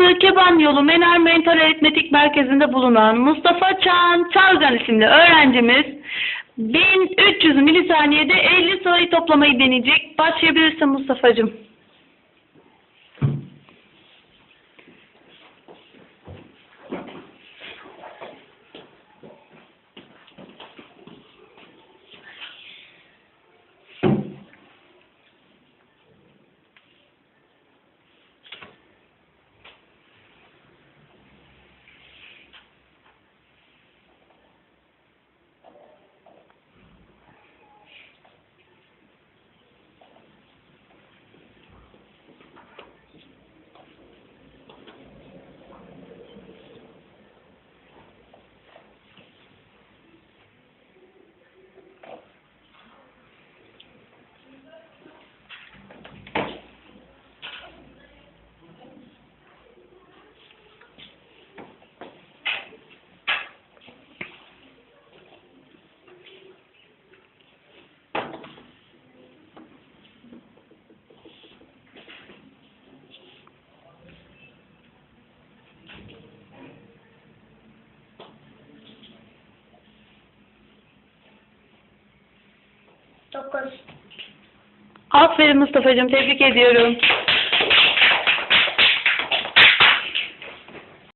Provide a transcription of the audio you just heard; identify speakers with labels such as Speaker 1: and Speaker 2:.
Speaker 1: Elazığ Keban Yolu Mener Mentor Aritmetik Merkezi'nde bulunan Mustafa Çağan Çalgan isimli öğrencimiz 1300 milisaniyede 50 sayı toplamayı deneyecek. Başlayabilirsin Mustafa'cığım.
Speaker 2: Dokuz.
Speaker 1: Aferin Mustafa'cığım tebrik ediyorum.